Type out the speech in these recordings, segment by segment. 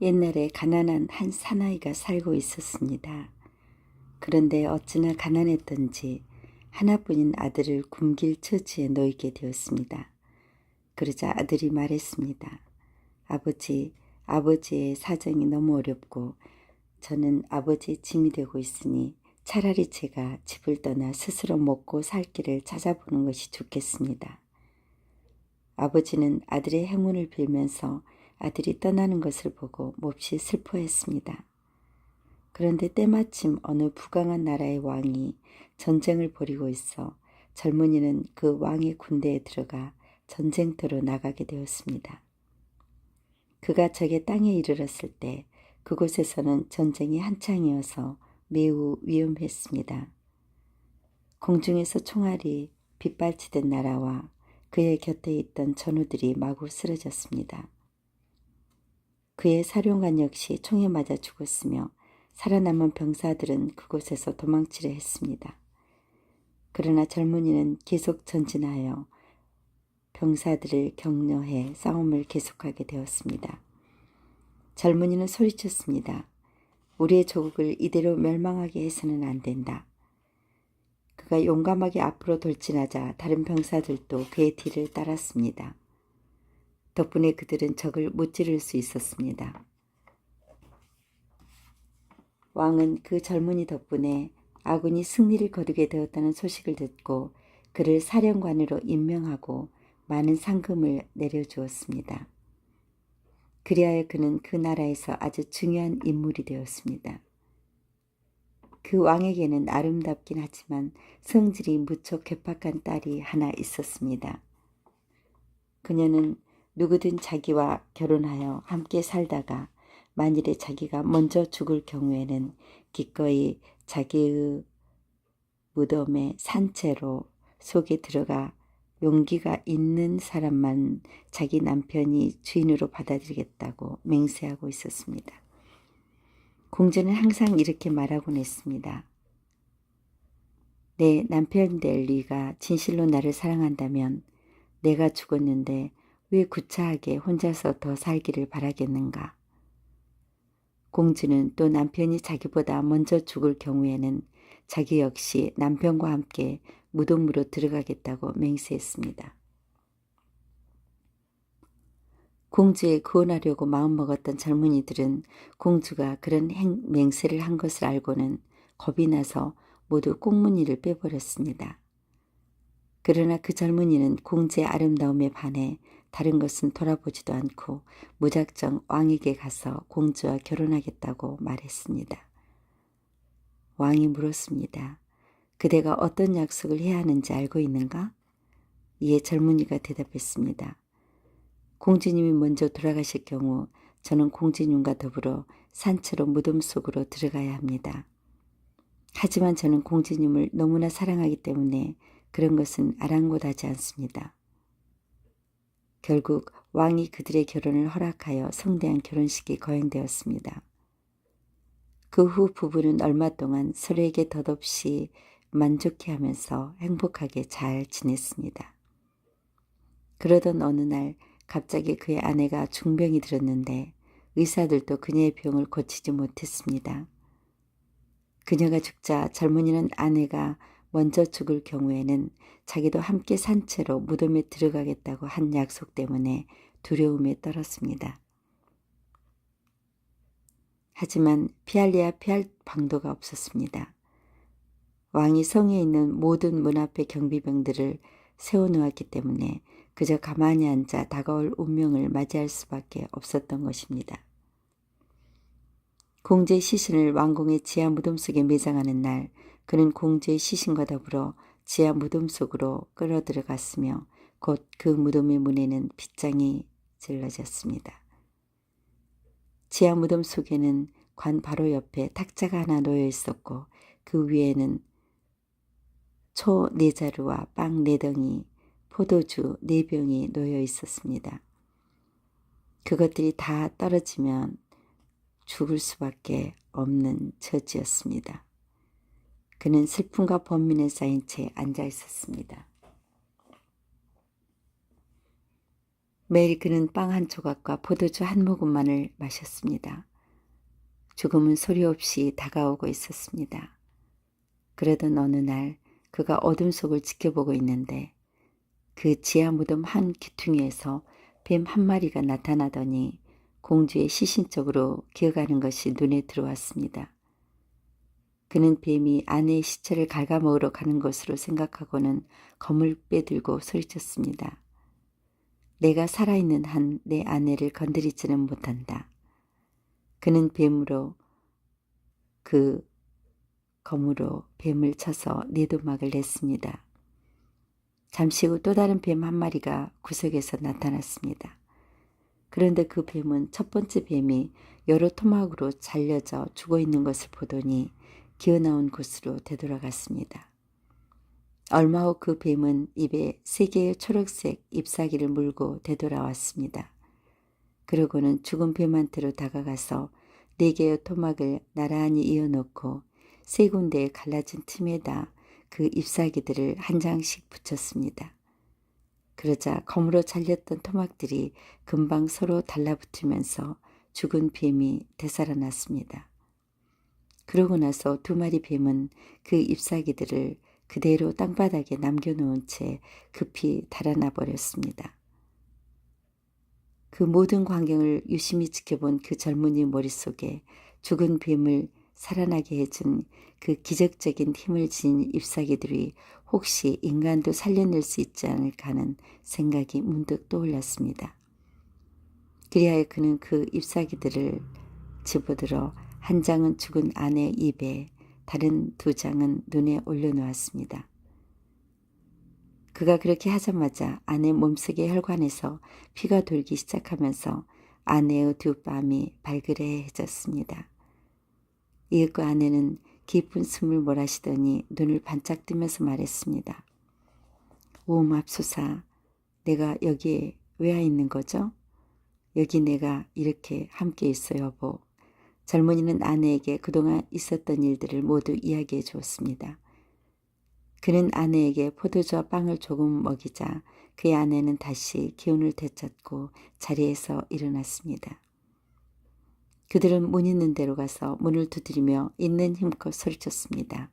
옛날에 가난한 한 사나이가 살고 있었습니다. 그런데 어찌나 가난했던지 하나뿐인 아들을 굶길 처지에 놓이게 되었습니다. 그러자 아들이 말했습니다. 아버지, 아버지의 사정이 너무 어렵고 저는 아버지의 짐이 되고 있으니 차라리 제가 집을 떠나 스스로 먹고 살 길을 찾아보는 것이 좋겠습니다. 아버지는 아들의 행운을 빌면서 아들이 떠나는 것을 보고 몹시 슬퍼했습니다. 그런데 때마침 어느 부강한 나라의 왕이 전쟁을 벌이고 있어 젊은이는 그 왕의 군대에 들어가 전쟁터로 나가게 되었습니다. 그가 적의 땅에 이르렀을 때 그곳에서는 전쟁이 한창이어서 매우 위험했습니다. 공중에서 총알이 빗발치던 나라와 그의 곁에 있던 전우들이 마구 쓰러졌습니다. 그의 사령관 역시 총에 맞아 죽었으며 살아남은 병사들은 그곳에서 도망치려 했습니다. 그러나 젊은이는 계속 전진하여 병사들을 격려해 싸움을 계속하게 되었습니다. 젊은이는 소리쳤습니다. 우리의 조국을 이대로 멸망하게 해서는 안 된다. 그가 용감하게 앞으로 돌진하자 다른 병사들도 그의 뒤를 따랐습니다. 덕분에 그들은 적을 무찌를 수 있었습니다. 왕은 그 젊은이 덕분에 아군이 승리를 거두게 되었다는 소식을 듣고 그를 사령관으로 임명하고 많은 상금을 내려주었습니다. 그리하여 그는 그 나라에서 아주 중요한 인물이 되었습니다. 그 왕에게는 아름답긴 하지만 성질이 무척 괴팍한 딸이 하나 있었습니다. 그녀는 누구든 자기와 결혼하여 함께 살다가 만일에 자기가 먼저 죽을 경우에는 기꺼이 자기의 무덤에 산채로 속에 들어가 용기가 있는 사람만 자기 남편이 주인으로 받아들이겠다고 맹세하고 있었습니다. 공주는 항상 이렇게 말하곤 했습니다. 내 남편 될 리가 진실로 나를 사랑한다면 내가 죽었는데 왜 구차하게 혼자서 더 살기를 바라겠는가? 공주는 또 남편이 자기보다 먼저 죽을 경우에는 자기 역시 남편과 함께 무덤으로 들어가겠다고 맹세했습니다. 공주에 구원하려고 마음먹었던 젊은이들은 공주가 그런 행, 맹세를 한 것을 알고는 겁이 나서 모두 꽁무니를 빼버렸습니다. 그러나 그 젊은이는 공주의 아름다움에 반해 다른 것은 돌아보지도 않고 무작정 왕에게 가서 공주와 결혼하겠다고 말했습니다. 왕이 물었습니다. 그대가 어떤 약속을 해야 하는지 알고 있는가? 이에 젊은이가 대답했습니다. 공주님이 먼저 돌아가실 경우 저는 공주님과 더불어 산채로 무덤 속으로 들어가야 합니다. 하지만 저는 공주님을 너무나 사랑하기 때문에 그런 것은 아랑곳하지 않습니다. 결국 왕이 그들의 결혼을 허락하여 성대한 결혼식이 거행되었습니다. 그 후 부부는 얼마 동안 서로에게 덧없이 만족해 하면서 행복하게 잘 지냈습니다. 그러던 어느 날 갑자기 그의 아내가 중병이 들었는데 의사들도 그녀의 병을 고치지 못했습니다. 그녀가 죽자 젊은이는 아내가 먼저 죽을 경우에는 자기도 함께 산 채로 무덤에 들어가겠다고 한 약속 때문에 두려움에 떨었습니다. 하지만 피할래야 피할 방도가 없었습니다. 왕이 성에 있는 모든 문 앞의 경비병들을 세워놓았기 때문에 그저 가만히 앉아 다가올 운명을 맞이할 수밖에 없었던 것입니다. 공주의 시신을 왕궁의 지하 무덤 속에 매장하는 날 그는 공주의 시신과 더불어 지하 무덤 속으로 끌어들어갔으며 곧 그 무덤의 문에는 빗장이 질러졌습니다. 지하 무덤 속에는 관 바로 옆에 탁자가 하나 놓여 있었고 그 위에는 초 네 자루와 빵 네 덩이, 포도주 네 병이 놓여 있었습니다. 그것들이 다 떨어지면 죽을 수밖에 없는 처지였습니다. 그는 슬픔과 번민에 쌓인 채 앉아 있었습니다. 매일 그는 빵 한 조각과 포도주 한 모금만을 마셨습니다. 죽음은 소리 없이 다가오고 있었습니다. 그러던 어느 날 그가 어둠 속을 지켜보고 있는데 그 지하 무덤 한 기퉁이에서 뱀 한 마리가 나타나더니 공주의 시신 쪽으로 기어가는 것이 눈에 들어왔습니다. 그는 뱀이 아내의 시체를 갉아먹으러 가는 것으로 생각하고는 검을 빼들고 소리쳤습니다. 내가 살아있는 한 내 아내를 건드리지는 못한다. 그는 뱀으로 그 검으로 뱀을 쳐서 내도막을 냈습니다. 잠시 후 또 다른 뱀 한 마리가 구석에서 나타났습니다. 그런데 그 뱀은 첫 번째 뱀이 여러 토막으로 잘려져 죽어 있는 것을 보더니 기어나온 곳으로 되돌아갔습니다. 얼마 후 그 뱀은 입에 세 개의 초록색 잎사귀를 물고 되돌아왔습니다. 그러고는 죽은 뱀한테로 다가가서 네 개의 토막을 나란히 이어놓고 세 군데에 갈라진 틈에다 그 잎사귀들을 한 장씩 붙였습니다. 그러자 검으로 잘렸던 토막들이 금방 서로 달라붙으면서 죽은 뱀이 되살아났습니다. 그러고 나서 두 마리 뱀은 그 잎사귀들을 그대로 땅바닥에 남겨놓은 채 급히 달아나 버렸습니다. 그 모든 광경을 유심히 지켜본 그 젊은이 머릿속에 죽은 뱀을 살아나게 해준 그 기적적인 힘을 지닌 잎사귀들이 혹시 인간도 살려낼 수 있지 않을까 하는 생각이 문득 떠올랐습니다. 그리하여 그는 그 잎사귀들을 집어들어 한 장은 죽은 아내 입에 다른 두 장은 눈에 올려놓았습니다. 그가 그렇게 하자마자 아내 몸속의 혈관에서 피가 돌기 시작하면서 아내의 두 뺨이 발그레해졌습니다. 이윽고 아내는 깊은 숨을 몰아쉬더니 눈을 반짝 뜨면서 말했습니다. 오 맙소사, 내가 여기에 왜와 있는 거죠? 여기 내가 이렇게 함께 있어 여보. 젊은이는 아내에게 그동안 있었던 일들을 모두 이야기해 주었습니다. 그는 아내에게 포도주와 빵을 조금 먹이자 그의 아내는 다시 기운을 되찾고 자리에서 일어났습니다. 그들은 문 있는 데로 가서 문을 두드리며 있는 힘껏 소리쳤습니다.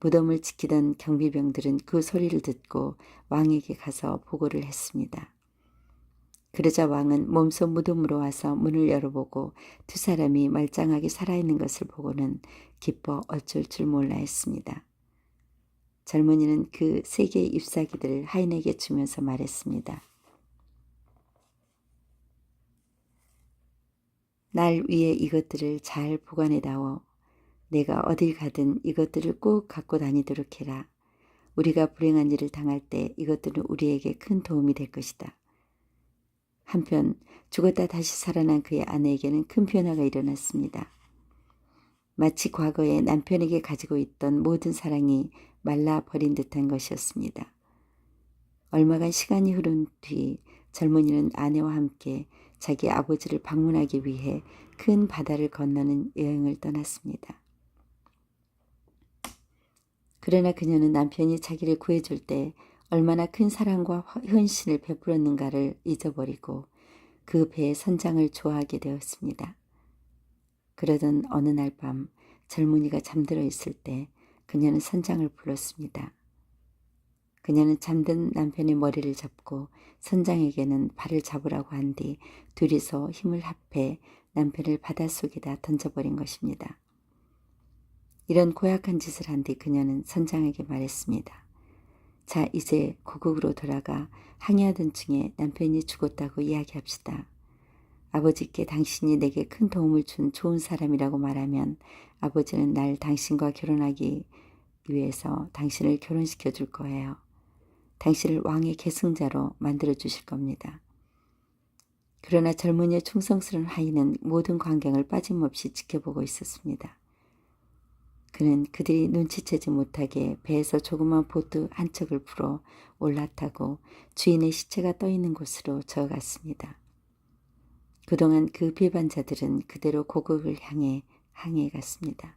무덤을 지키던 경비병들은 그 소리를 듣고 왕에게 가서 보고를 했습니다. 그러자 왕은 몸소 무덤으로 와서 문을 열어보고 두 사람이 말짱하게 살아있는 것을 보고는 기뻐 어쩔 줄 몰라 했습니다. 젊은이는 그 세 개의 잎사귀들을 하인에게 주면서 말했습니다. 날 위해 이것들을 잘 보관해다오. 내가 어딜 가든 이것들을 꼭 갖고 다니도록 해라. 우리가 불행한 일을 당할 때 이것들은 우리에게 큰 도움이 될 것이다. 한편 죽었다 다시 살아난 그의 아내에게는 큰 변화가 일어났습니다. 마치 과거에 남편에게 가지고 있던 모든 사랑이 말라버린 듯한 것이었습니다. 얼마간 시간이 흐른 뒤 젊은이는 아내와 함께 자기 아버지를 방문하기 위해 큰 바다를 건너는 여행을 떠났습니다. 그러나 그녀는 남편이 자기를 구해줄 때 얼마나 큰 사랑과 헌신을 베풀었는가를 잊어버리고 그 배의 선장을 좋아하게 되었습니다. 그러던 어느 날 밤 젊은이가 잠들어 있을 때 그녀는 선장을 불렀습니다. 그녀는 잠든 남편의 머리를 잡고 선장에게는 발을 잡으라고 한 뒤 둘이서 힘을 합해 남편을 바닷속에다 던져버린 것입니다. 이런 고약한 짓을 한 뒤 그녀는 선장에게 말했습니다. 자, 이제 고국으로 돌아가 항해하던 중에 남편이 죽었다고 이야기합시다. 아버지께 당신이 내게 큰 도움을 준 좋은 사람이라고 말하면 아버지는 날 당신과 결혼하기 위해서 당신을 결혼시켜 줄 거예요. 당신을 왕의 계승자로 만들어 주실 겁니다. 그러나 젊은이의 충성스러운 하인은 모든 광경을 빠짐없이 지켜보고 있었습니다. 그는 그들이 눈치채지 못하게 배에서 조그만 보트 한 척을 풀어 올라타고 주인의 시체가 떠 있는 곳으로 저어갔습니다. 그동안 그 비반자들은 그대로 고국을 향해 항해 갔습니다.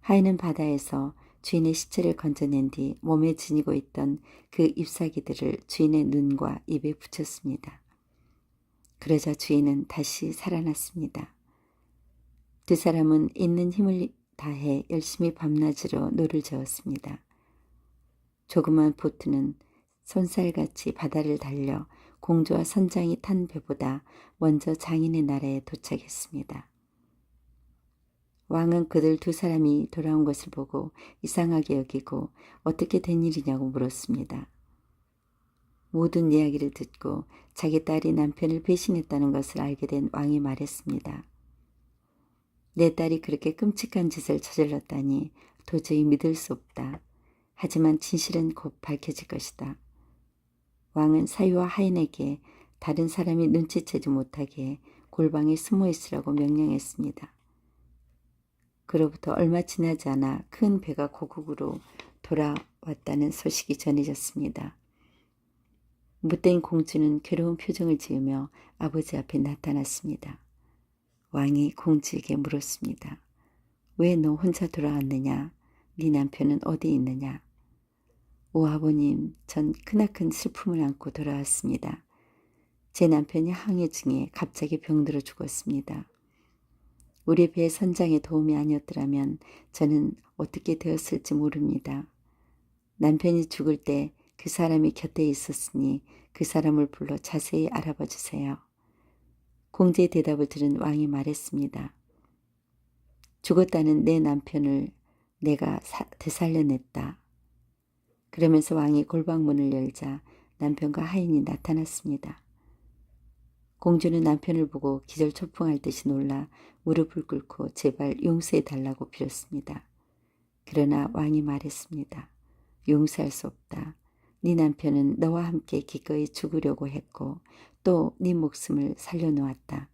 하인은 바다에서 주인의 시체를 건져낸 뒤 몸에 지니고 있던 그 잎사귀들을 주인의 눈과 입에 붙였습니다. 그러자 주인은 다시 살아났습니다. 두 사람은 있는 힘을 다해 열심히 밤낮으로 노를 저었습니다. 조그만 보트는 손살같이 바다를 달려 공주와 선장이 탄 배보다 먼저 장인의 나라에 도착했습니다. 왕은 그들 두 사람이 돌아온 것을 보고 이상하게 여기고 어떻게 된 일이냐고 물었습니다. 모든 이야기를 듣고 자기 딸이 남편을 배신했다는 것을 알게 된 왕이 말했습니다. 내 딸이 그렇게 끔찍한 짓을 저질렀다니 도저히 믿을 수 없다. 하지만 진실은 곧 밝혀질 것이다. 왕은 사위와 하인에게 다른 사람이 눈치채지 못하게 골방에 숨어 있으라고 명령했습니다. 그로부터 얼마 지나지 않아 큰 배가 고국으로 돌아왔다는 소식이 전해졌습니다. 못된 공주는 괴로운 표정을 지으며 아버지 앞에 나타났습니다. 왕이 공주에게 물었습니다. 왜 너 혼자 돌아왔느냐? 네 남편은 어디 있느냐? 오 아버님, 전 크나큰 슬픔을 안고 돌아왔습니다. 제 남편이 항해 중에 갑자기 병들어 죽었습니다. 우리 배 선장의 도움이 아니었더라면 저는 어떻게 되었을지 모릅니다. 남편이 죽을 때 그 사람이 곁에 있었으니 그 사람을 불러 자세히 알아봐 주세요. 공제의 대답을 들은 왕이 말했습니다. 죽었다는 내 남편을 내가 사, 되살려냈다. 그러면서 왕이 골방문을 열자 남편과 하인이 나타났습니다. 공주는 남편을 보고 기절초풍할 듯이 놀라 무릎을 꿇고 제발 용서해 달라고 빌었습니다. 그러나 왕이 말했습니다. 용서할 수 없다. 네 남편은 너와 함께 기꺼이 죽으려고 했고 또 네 목숨을 살려놓았다.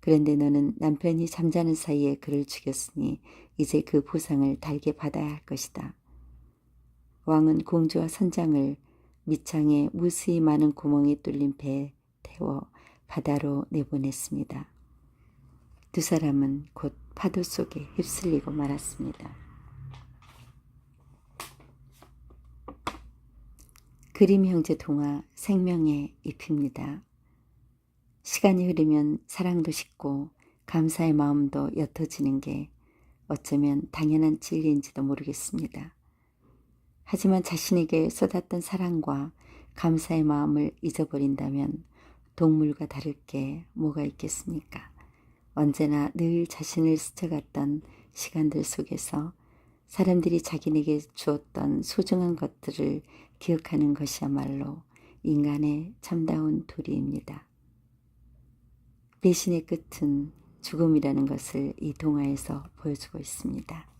그런데 너는 남편이 잠자는 사이에 그를 죽였으니 이제 그 보상을 달게 받아야 할 것이다. 왕은 공주와 선장을 밑창에 무수히 많은 구멍이 뚫린 배에 태워 바다로 내보냈습니다. 두 사람은 곧 파도 속에 휩쓸리고 말았습니다. 그림 형제 동화 생명의 잎입니다. 시간이 흐르면 사랑도 식고 감사의 마음도 옅어지는 게 어쩌면 당연한 진리인지도 모르겠습니다. 하지만 자신에게 쏟았던 사랑과 감사의 마음을 잊어버린다면 동물과 다를 게 뭐가 있겠습니까? 언제나 늘 자신을 스쳐갔던 시간들 속에서 사람들이 자기에게 주었던 소중한 것들을 기억하는 것이야말로 인간의 참다운 도리입니다. 배신의 끝은 죽음이라는 것을 이 동화에서 보여주고 있습니다.